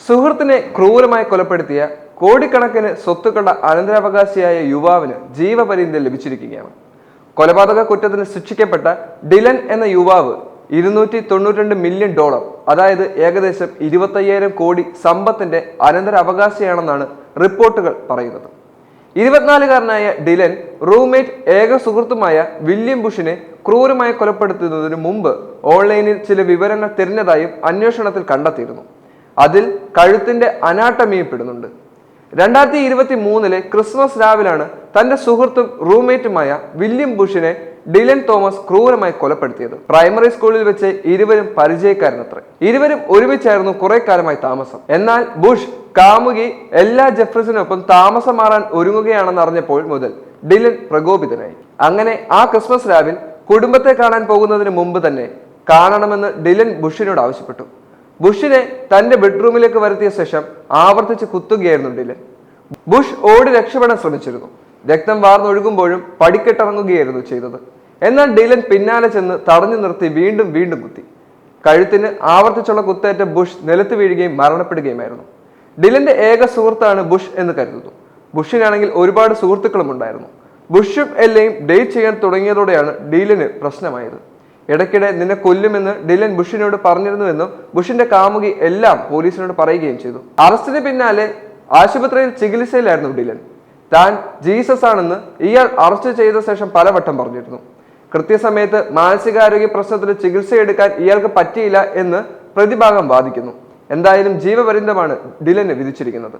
സുഹൃത്തിനെ ക്രൂരമായി കൊലപ്പെടുത്തിയ കോടിക്കണക്കിന് സ്വത്തുക്കളുടെ അനന്തരാവകാശിയായ യുവാവിന് ജീവപര്യന്തം ലഭിച്ചിരിക്കുകയാണ്. കൊലപാതക കുറ്റത്തിന് ശിക്ഷിക്കപ്പെട്ട ഡിലൻ എന്ന യുവാവ് ഇരുന്നൂറ്റി തൊണ്ണൂറ്റിരണ്ട് മില്യൺ ഡോളർ അതായത് ഏകദേശം ഇരുപത്തയ്യായിരം കോടി സമ്പത്തിന്റെ അനന്തരാവകാശിയാണെന്നാണ് റിപ്പോർട്ടുകൾ പറയുന്നത്. ഇരുപത്തിനാലുകാരനായ ഡിലൻ റൂംമേറ്റ് ഏക സുഹൃത്തുമായ വില്യം ബുഷിനെ ക്രൂരമായി കൊലപ്പെടുത്തുന്നതിന് മുമ്പ് ഓൺലൈനിൽ ചില വിവരങ്ങൾ തിരഞ്ഞതായും അന്വേഷണത്തിൽ കണ്ടെത്തിയിരുന്നു. അതിൽ കഴുത്തിന്റെ അനാട്ടമിയും പെടുന്നുണ്ട്. രണ്ടായിരത്തി ഇരുപത്തി മൂന്നിലെ ക്രിസ്മസ് രാവിലാണ് തന്റെ സുഹൃത്തും റൂംമേറ്റുമായ വില്യം ബുഷിനെ ഡിലൻ തോമസ് ക്രൂരമായി കൊലപ്പെടുത്തിയത്. പ്രൈമറി സ്കൂളിൽ വെച്ച് ഇരുവരും പരിചയക്കാരനത്രേ. ഇരുവരും ഒരുമിച്ചായിരുന്നു കുറെ കാലമായി താമസം. എന്നാൽ ബുഷ് കാമുകി എല്ലാ ജെഫ്രിസിനൊപ്പം താമസം മാറാൻ ഒരുങ്ങുകയാണെന്ന് അറിഞ്ഞപ്പോൾ മുതൽ ഡിലൻ പ്രകോപിതനായി. അങ്ങനെ ആ ക്രിസ്മസ് രാവിൽ കുടുംബത്തെ കാണാൻ പോകുന്നതിന് മുമ്പ് തന്നെ കാണണമെന്ന് ഡിലൻ ബുഷിനോട് ആവശ്യപ്പെട്ടു. ബുഷിനെ തന്റെ ബെഡ്റൂമിലേക്ക് വരുത്തിയ ശേഷം ആവർത്തിച്ച് കുത്തുകയായിരുന്നു ഡിലൻ ബുഷ് ഓടി രക്ഷപ്പെടാൻ ശ്രമിച്ചിരുന്നു. രക്തം വാർന്നൊഴുകുമ്പോഴും പടിക്കെട്ടിറങ്ങുകയായിരുന്നു ചെയ്തത്. എന്നാൽ ഡിലൻ പിന്നാലെ ചെന്ന് തടഞ്ഞു നിർത്തി വീണ്ടും വീണ്ടും കുത്തി. കഴുത്തിന് ആവർത്തിച്ചുള്ള കുത്തേറ്റ ബുഷ് നിലത്ത് വീഴുകയും മരണപ്പെടുകയുമായിരുന്നു. ഡിലന്റെ ഏക സുഹൃത്താണ് ബുഷ് എന്ന് കരുതുന്നു. ബുഷിനാണെങ്കിൽ ഒരുപാട് സുഹൃത്തുക്കളും ഉണ്ടായിരുന്നു ബുഷും എല്ലയും ഡേറ്റ് ചെയ്യാൻ തുടങ്ങിയതോടെയാണ് ഡീലിന് പ്രശ്നമായത്. ഇടയ്ക്കിടെ നിന്നെ കൊല്ലുമെന്ന് ഡിലൻ ബുഷിനോട് പറഞ്ഞിരുന്നുവെന്നും ബുഷിന്റെ കാമുകി എല്ലാം പോലീസിനോട് പറയുകയും ചെയ്തു. അറസ്റ്റിന് പിന്നാലെ ആശുപത്രിയിൽ ചികിത്സയിലായിരുന്നു ഡിലൻ. താൻ ജീസസ് ആണെന്ന് ഇയാൾ അറസ്റ്റ് ചെയ്ത ശേഷം പലവട്ടം പറഞ്ഞിരുന്നു. കൃത്യസമയത്ത് മാനസികാരോഗ്യ പ്രശ്നത്തിന് ചികിത്സയെടുക്കാൻ ഇയാൾക്ക് പറ്റിയില്ല എന്ന് പ്രതിഭാഗം വാദിക്കുന്നു. എന്തായാലും ജീവപര്യന്തമാണ് ഡിലന് വിധിച്ചിരിക്കുന്നത്.